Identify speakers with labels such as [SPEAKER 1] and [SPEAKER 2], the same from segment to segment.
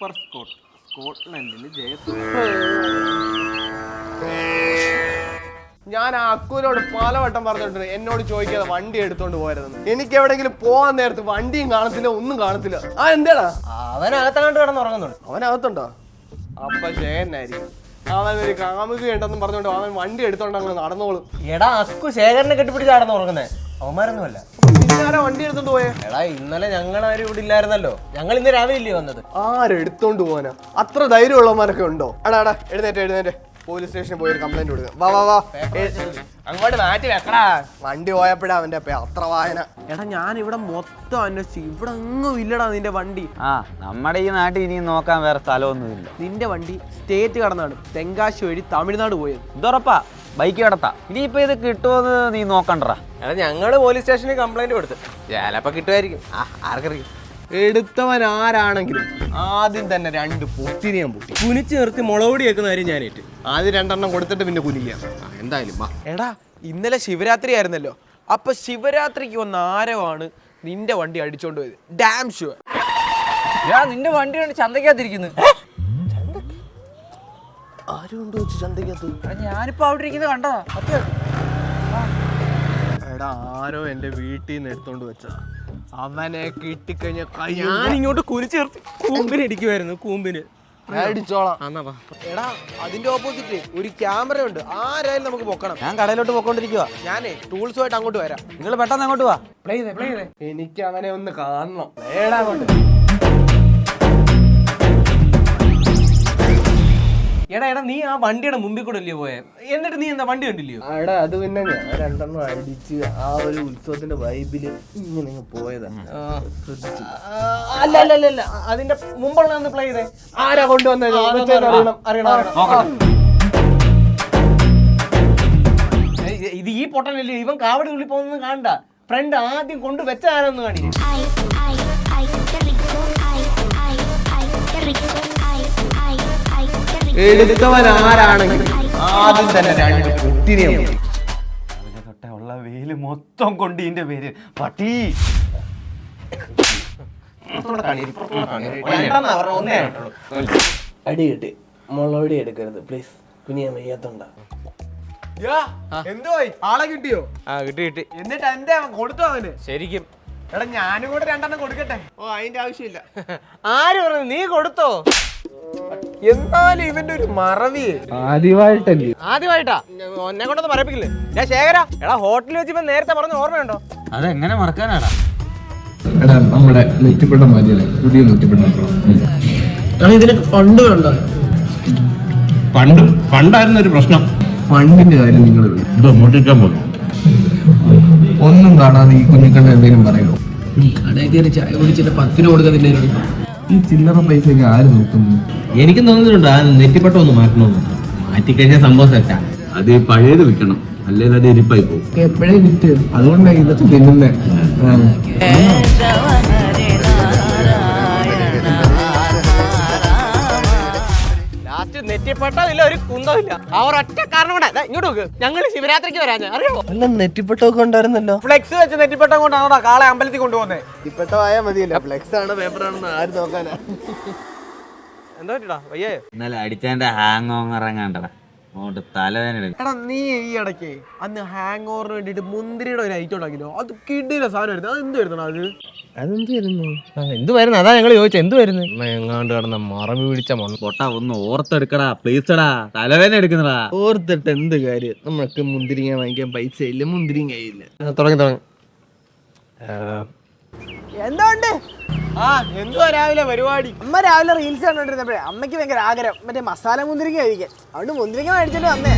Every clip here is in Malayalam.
[SPEAKER 1] Super Scott. സ്കോട്ട്ലൻഡിന്
[SPEAKER 2] ഞാൻ അക്കൂരോട് അക്കുവിനോട് പലവട്ടം പറഞ്ഞിട്ടുണ്ട് എന്നോട് ചോദിക്കാതെ വണ്ടി എടുത്തോണ്ട് പോയതെന്ന് എനിക്ക് എവിടെങ്കിലും പോവാൻ നേരത്ത് വണ്ടിയും കാണത്തില്ല ഒന്നും കാണത്തില്ല. ആ എന്താടാ?
[SPEAKER 1] അവനകത്തങ്ങാണ്ട് കിടന്ന് ഉറങ്ങുന്നുണ്ട്.
[SPEAKER 2] അവനകത്തുണ്ടോ? അപ്പൊ ശേഖരനായിരിക്കും. അവൻ ഒരു കാമുക ഉണ്ടെന്നും പറഞ്ഞോണ്ട് അവൻ വണ്ടി എടുത്തോണ്ട് അങ്ങ് നടന്നോളും.
[SPEAKER 1] എടാ അക്കു ശേഖരനെ കെട്ടിപ്പിടിച്ച് നടന്ന് ഉറങ്ങുന്നേ. അവന്മാരൊന്നുമല്ല.
[SPEAKER 2] വണ്ടി എടുത്തോണ്ട് പോയേ?
[SPEAKER 1] എടാ ഇന്നലെ ഞങ്ങൾ ആരും ഇവിടെ ഇല്ലായിരുന്നല്ലോ. ഞങ്ങൾ ഇന്ന് രാവിലെ ഇല്ലേ വന്നത്
[SPEAKER 2] ആരെടുത്തോണ്ട് പോവാനാ? അത്ര ധൈര്യമുള്ളവന്മാരൊക്കെ ഉണ്ടോ? എടാ എടാ എഴുന്നേറ്റ് എഴുന്നേറ്റ്. പോലീസ് സ്റ്റേഷനിൽ പോയി ഒരു കംപ്ലൈന്റ് കൊടുക്കുക വാ വാ വാ. അങ്ങോട്ട് മാറ്റി വെക്കടാ. വണ്ടി പോയപ്പോഴാ അവന്റെ അത്ര വായന. എടാ ഞാൻ ഇവിടെ മൊത്തം അന്വേഷിച്ചു. ഇവിടെ ഒന്നും ഇല്ലടാ നിന്റെ വണ്ടി.
[SPEAKER 3] ആ നമ്മുടെ ഈ നാട്ടിൽ ഇനി നോക്കാൻ വേറെ സ്ഥലമൊന്നുമില്ല.
[SPEAKER 2] നിന്റെ വണ്ടി സ്റ്റേറ്റ് കടന്നാണ്. തെങ്കാശി വഴി തമിഴ്നാട് പോയത്.
[SPEAKER 3] ഇതുറപ്പാ. ബൈക്ക് കിടത്താ. ഇനിയിപ്പോ ഇത് കിട്ടുമെന്ന് നീ നോക്കണ്ടടാ.
[SPEAKER 1] എടാ ഞങ്ങൾ പോലീസ് സ്റ്റേഷനിൽ കംപ്ലൈന്റ് കൊടുത്തു. ചിലപ്പോ കിട്ടുമായിരിക്കും ആ ആർക്കറിയും.
[SPEAKER 2] എടുത്തവൻ ആരാണെങ്കിലും ആദ്യം തന്നെ രണ്ട് പൊത്തിരി ഞാൻ പൊട്ടി.
[SPEAKER 1] കുനിച്ച് നിർത്തി മുളകൊടി വെക്കുന്ന കാര്യം ഞാനേറ്റ്
[SPEAKER 2] ആദ്യം രണ്ടെണ്ണം കൊടുത്തിട്ട് പിന്നെ കുനിക്കാം ആ, എന്തായാലും വാ.
[SPEAKER 4] എടാ ഇന്നലെ ശിവരാത്രി ആയിരുന്നല്ലോ. അപ്പൊ ശിവരാത്രിക്ക് വന്ന ആരവാണ് നിന്റെ വണ്ടി അടിച്ചോണ്ട് പോയത്? ഡാം ഷുവർ
[SPEAKER 3] ഞാൻ നിന്റെ വണ്ടി കൊണ്ട് ചന്തക്കകത്തിരിക്കുന്നു
[SPEAKER 2] ആരും കൊണ്ട് വെച്ച് ചന്തയ്ക്കകത്ത്?
[SPEAKER 3] ഞാനിപ്പോ അവിടെ ഇരിക്കുന്നത് കണ്ടതാ.
[SPEAKER 2] എടാ ആരോ എന്റെ വീട്ടിൽ നിന്ന് എടുത്തോണ്ട് വെച്ചാ അവനെ കിട്ടിക്കഴിഞ്ഞ
[SPEAKER 1] ഞാൻ ഇങ്ങോട്ട് കുനിച്ച് നിർത്തി. കൂമ്പിന് ഇടിക്കുമായിരുന്നു കൂമ്പിന്.
[SPEAKER 4] എടാ അതിന്റെ ഓപ്പോസിറ്റ് ഒരു ക്യാമറ ഉണ്ട്. ആരായാലും നമുക്ക് പൊക്കണം.
[SPEAKER 3] ഞാൻ കടയിലോട്ട് പൊക്കോണ്ടിരിക്കുക
[SPEAKER 4] ഞാനേ ടൂൾസുമായിട്ട് അങ്ങോട്ട് വരാം.
[SPEAKER 3] നിങ്ങൾ പെട്ടെന്ന് അങ്ങോട്ട് വാ.
[SPEAKER 1] പ്ലേ ചെയ്തേ പ്ലേ ചെയ്തേ.
[SPEAKER 2] എനിക്ക് അവനെ ഒന്ന് കാണണം. ഏടാ കൊണ്ട്
[SPEAKER 1] എടാ എടാ നീ ആ വണ്ടിയുടെ മുമ്പിൽ കൂടെ അല്ലയോ പോയെ എന്നിട്ട് നീ എന്താ വണ്ടി കണ്ടില്ലയോ
[SPEAKER 2] എടാ അത് പിന്നെ ഞാൻ രണ്ടെണ്ണം അടിച്ച് ആ ഒരു ഉത്സവത്തിന്റെ വൈബിൽ ഇങ്ങനെ പോയതാ ശ്രദ്ധിച്ചു
[SPEAKER 1] അല്ല അല്ല അല്ല അല്ല അതിന്റെ മുമ്പുള്ള ഒന്ന് പ്ലേ ചെയ്തേ
[SPEAKER 2] ആരാ കൊണ്ടുവന്നത് അറിയണം അറിയണം അറിയണം
[SPEAKER 1] ഇത് ഈ പൊട്ടനല്ലേ ഇവൻ കാവടി ഉള്ളിൽ പോകുന്നത് കാണണ്ട ഫ്രണ്ട് ആദ്യം കൊണ്ട് വെച്ച ആരാന്ന് കാണി
[SPEAKER 2] എടുത്തവൻ ആരാണെങ്കിലും ആദ്യം തന്നെ രണ്ട്
[SPEAKER 3] കുട്ടിനെ തൊട്ടേ ഉള്ള വെയിൽ മൊത്തം കൊണ്ട് ഇതിന്റെ പേര് പട്ടി.
[SPEAKER 2] അടി കിട്ടി. മുളവടി എടുക്കരുത് പ്ലീസ് കുനിയാൻ വയ്യാത്തോണ്ടാ.
[SPEAKER 4] എന്തോ ആളെ കിട്ടിയോ?
[SPEAKER 1] ആ കിട്ടി കിട്ടി.
[SPEAKER 4] എന്നിട്ട് എന്റെ കൊടുത്തു അവന്?
[SPEAKER 1] ശരിക്കും.
[SPEAKER 4] എടാ ഞാനും കൂടെ രണ്ടെണ്ണം കൊടുക്കട്ടെ.
[SPEAKER 2] ഓ അതിന്റെ ആവശ്യമില്ല.
[SPEAKER 1] ആര് പറഞ്ഞു നീ കൊടുത്തോ?
[SPEAKER 4] എന്നാലും ഇവന്റെ ഒരു മറവി.
[SPEAKER 2] ആദ്യമായിട്ടല്ലേ?
[SPEAKER 1] ആദ്യമായിട്ടാ. ഒന്നെ കൊണ്ടൊന്ന് പറയപ്പിക്കില്ലേ? ഞാൻ ശേഖര. എടാ ഹോട്ടലിൽ വെച്ച് ഇപ്പൊ നേരത്തെ പറഞ്ഞ ഓർമ്മയുണ്ടോ?
[SPEAKER 3] അതെങ്ങനെ മറക്കാനാടാ?
[SPEAKER 5] എടാ നമ്മുടെ നെറ്റിപ്പെട്ട മാറ്റിയല്ലേ പുതിയ നെറ്റിപ്പട്ടം
[SPEAKER 2] ഇതിന് ഫണ്ട് വേണ്ട.
[SPEAKER 5] പണ്ട് പണ്ടായിരുന്ന ഒരു പ്രശ്നം. ഫണ്ടിന്റെ കാര്യം നിങ്ങൾ ഇത് മോട്ടിക്കാൻ പോകും ഒന്നും കാണാതെ ഈ കുഞ്ഞിക്കണ്ണ എന്തെങ്കിലും പറയുമോ
[SPEAKER 6] കടയിൽ കയറി ചായ കുടിച്ചിട്ട് പത്തിന് കൊടുക്കത്തില്ലേ
[SPEAKER 5] ഈ ചില്ലറ പൈസയൊക്കെ ആര് നോക്കുന്നു?
[SPEAKER 6] എനിക്ക് തോന്നുന്നുണ്ട് ആ നെറ്റിപ്പട്ടം ഒന്ന് മാറ്റണമെന്ന്. മാറ്റിക്കഴിഞ്ഞാൽ സംഭവം സെറ്റാ
[SPEAKER 5] അത് പഴയത് വിൽക്കണം അല്ലെങ്കിൽ അത് ഇരിപ്പായി പോകും. എപ്പോഴേ വിറ്റ്? അതുകൊണ്ടാണ് ഇതൊക്കെ തിന്നുന്നേ.
[SPEAKER 1] ലാസ്റ്റ് നെറ്റിപ്പെട്ട ഇല്ല ഒരു കുന്തമില്ല അവർ ഒറ്റ കാരണം കൂടെ ഇങ്ങോട്ട് നോക്ക്. ഞങ്ങൾ ശിവരാത്രിക്ക് വരാഞ്ഞ. അറിയോ
[SPEAKER 2] അല്ല നെറ്റിപ്പട്ടം ഉണ്ടായിരുന്നല്ലോ.
[SPEAKER 4] ഫ്ലെക്സ് വെച്ച് നെറ്റിപ്പട്ടം കൊണ്ടാണോടാ കാളെ അമ്പലത്തിൽ കൊണ്ടുപോകുന്നേ
[SPEAKER 2] നെറ്റിപ്പെട്ടമായാ മതിയല്ലോ. ഫ്ലെക്സ് ആണ് പേപ്പർ ആണെന്ന് ആര് നോക്കാനാ?
[SPEAKER 1] എന്താ പറ്റിടാ വയ്യേ
[SPEAKER 3] ഇന്നലെ അടിച്ചതിന്റെ ഹാങ് ഓങ്ങർ
[SPEAKER 4] എടാ നീ ഈ ഇടയ്ക്ക് അന്ന് ഹാങ് ഓവറിന് വേണ്ടിയിട്ട് മുന്തിരിയുടെ ഒരു ഐറ്റം ഉണ്ടാക്കില്ലോ അത് സാധനം അത് എന്ത് അത്?
[SPEAKER 1] എന്ത് വരുന്നു അതാ ഞങ്ങൾ ചോദിച്ചത് എന്ത് വരുന്നു
[SPEAKER 2] എങ്ങാണ്ട് കിടന്ന മറവി പിടിച്ച
[SPEAKER 3] പൊട്ടാ ഒന്ന് ഓർത്തെടുക്കടാ പ്ലീസടാ തലവേദന എടുക്കുന്നടാ
[SPEAKER 2] ഓർത്തിട്ട് എന്ത് കാര്യം? നമ്മൾക്ക് മുന്തിരിങ്ങ വാങ്ങിക്കാൻ പൈസ ഇല്ല. മുന്തിരിങ്ങ കയ്യില്ല
[SPEAKER 1] തുടങ്ങി. തുടങ്ങി
[SPEAKER 4] എന്തുകൊണ്ട്
[SPEAKER 1] ആ എന്തുവാ രാവിലെ പരിപാടി
[SPEAKER 4] അമ്മ രാവിലെ റീൽസ് കണ്ടോണ്ടിരുന്നപ്പോഴേ അമ്മയ്ക്ക് ഭയങ്കര ആഗ്രഹം മറ്റേ മസാല മുന്തിരിങ്ങ കഴിക്കാൻ അതുകൊണ്ട് മുന്തിരിങ്ങ മേടിച്ചിട്ട് വന്നേ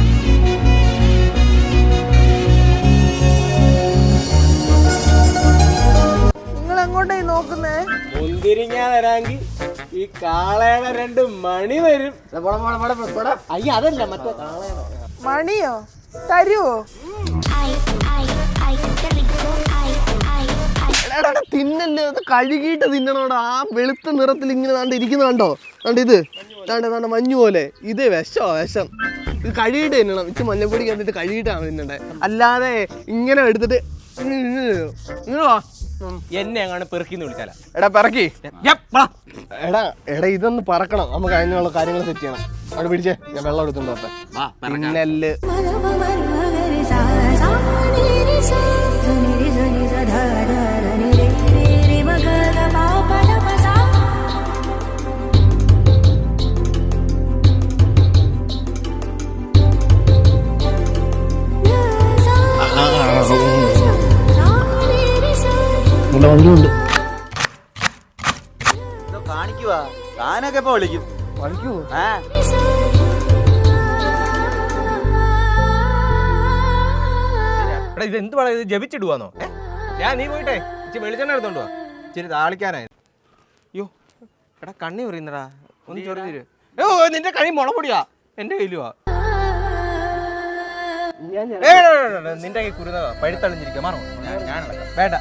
[SPEAKER 4] നിങ്ങൾ എങ്ങോട്ടായി നോക്കുന്നേ
[SPEAKER 1] മുന്തിരിങ്ങ തരാങ്കി ഈ കാളയുടെ രണ്ട് മണി വരും അയ്യ അതല്ല മറ്റേ കാളയുടെ
[SPEAKER 4] മണിയോ തരുവോ
[SPEAKER 7] ay, ay, qué rico.
[SPEAKER 2] തിന്നല്ലേ? അത് കഴുകിയിട്ട് തിന്നണോടാ. ആ വെളുത്ത നിറത്തിൽ ഇങ്ങനെ താണ്ട് ഇരിക്കുന്ന കണ്ടോ? ദാണ്ട് ഇത്. ദാണ്ട് താണ്ട മഞ്ഞു പോലെ. ഇത് വിഷോ വിഷം. ഇത് കഴുകിയിട്ട് തിന്നണം. ഇച്ച് മഞ്ഞപ്പൊടി കണ്ടിട്ട് കഴുകിയിട്ടാണ് തിന്നണ്ടേ. അല്ലാതെ ഇങ്ങനെ എടുത്തിട്ട് ഇങ്ങനെ വാ.
[SPEAKER 1] എന്നെ അങ്ങാണ് പെറുക്കിന്ന് വിളിച്ചാലാ.
[SPEAKER 2] എടാ പെറക്കി. എടാ എടാ ഇതൊന്ന് പറക്കണം. നമുക്ക് അതിനുള്ള കാര്യങ്ങൾ സെറ്റ് ചെയ്യണം. അവിടെ പിടിച്ചേ. ഞാൻ വെള്ളം എടുത്തുണ്ടോ പിന്നൽ ഇവിടെ വണ്ടിയുണ്ട്
[SPEAKER 3] കാണിക്കുവാ. താനൊക്കെ ഇപ്പൊ വിളിക്കും.
[SPEAKER 2] വഴിക്കൂ
[SPEAKER 3] ആ.
[SPEAKER 1] എടാ ഇത് എന്ത് പറയാ ഇത് ജപിച്ചിടുവാന്നോ? ഏ? ഞാൻ നീ പോയിട്ടെ. ഇച്ചി വെളിച്ചെണ്ണ എടുത്തോണ്ട് വാ. ഇച്ചിരി താളിക്കാനായി. അയ്യോ എടാ കണ്ണി പറയുന്നടാ ഒന്ന് ചെറുതിര് ഓ നിന്റെ കണി മുളപൊടിയാ എന്റെ കയ്യിലുവാ നിന്റെ കൈ കുരുന്നതാ പഴുത്തളിഞ്ഞിരിക്കുക മാറോ. ഞാൻ ഞാൻ ഇളക്കാം. വേണ്ട.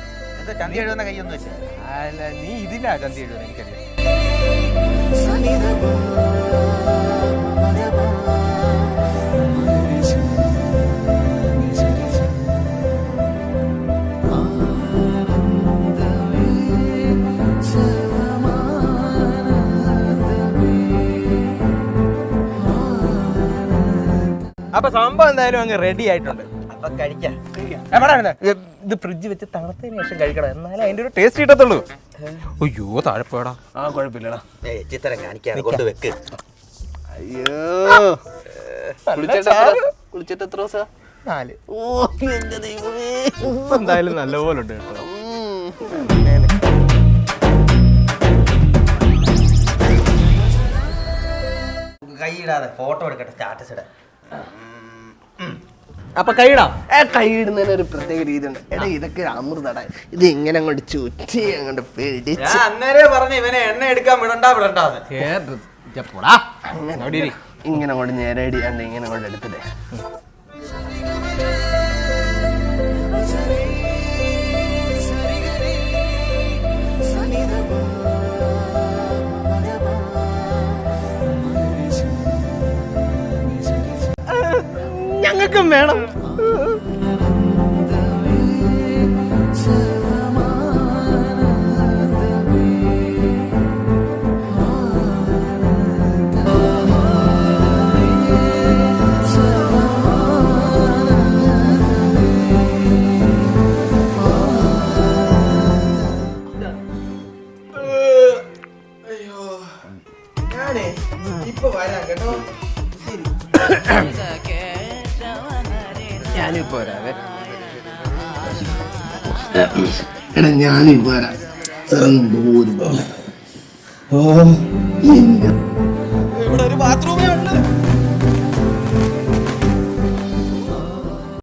[SPEAKER 3] ചന്തി എഴുതുന്ന കൈയൊന്നും വെച്ച്.
[SPEAKER 1] അല്ല നീ ഇതില്ല ചന്തി എഴുതുന്നത് എനിക്കറിയാം അപ്പൊ സംഭവം എന്തായാലും അങ്ങ് റെഡി ആയിട്ടുണ്ട്.
[SPEAKER 3] കഴിക്കാം?
[SPEAKER 1] ഇത് ഫ്രിഡ്ജ് വെച്ച് തണുത്തതിന് ശേഷം കഴിക്കണം. എന്നാലേ അതിന്റെ ഒരു ടേസ്റ്റ് കിട്ടത്തുള്ളൂ. അയ്യോ താഴെപ്പോടാ പോയടാ.
[SPEAKER 2] ആ കുഴപ്പമില്ലടാ.
[SPEAKER 3] ഏയ് ചിത്രം കാണിക്കാതെ കൊണ്ട് വെക്ക്.
[SPEAKER 2] അയ്യോ. കുളിച്ചിട്ട് എത്ര- ദിവസം?
[SPEAKER 1] നാല്.
[SPEAKER 2] ഓ എന്റെ ദൈവമേ.
[SPEAKER 1] എന്തായാലും നല്ലപോലെ ഉണ്ട് കേട്ടോ.
[SPEAKER 3] കൈയിടാതെ ഫോട്ടോ എടുക്കട്ടെ സ്റ്റാറ്റസ് ഇടാൻ.
[SPEAKER 1] അപ്പൊ കൈയിടാം.
[SPEAKER 2] ഏ കൈയിടുന്നതിന് ഒരു പ്രത്യേക രീതി ഉണ്ട് എടാ ഇതൊക്കെ ഒരു അമൃതടാ. ഇത് ഇങ്ങനെ അങ്ങോട്ട് ചുറ്റി അങ്ങോട്ട് പിടിച്ച്.
[SPEAKER 3] ഞാൻ പറഞ്ഞു പറഞ്ഞ ഇവനെ എണ്ണ എടുക്കാൻ വിടണ്ട വിടണ്ടാന്ന്
[SPEAKER 2] അങ്ങനെ ഇങ്ങനെ അങ്ങോട്ട് നേരടി അണ്ട് ഇങ്ങനെ അങ്ങോട്ട് എടുത്തിട്ടേ. വേണം. പോരാവേ എടാ ഞാനും വരാം. എന്തോരും ഓ. ഒരു ബാത്റൂമേ ഉള്ളൂ.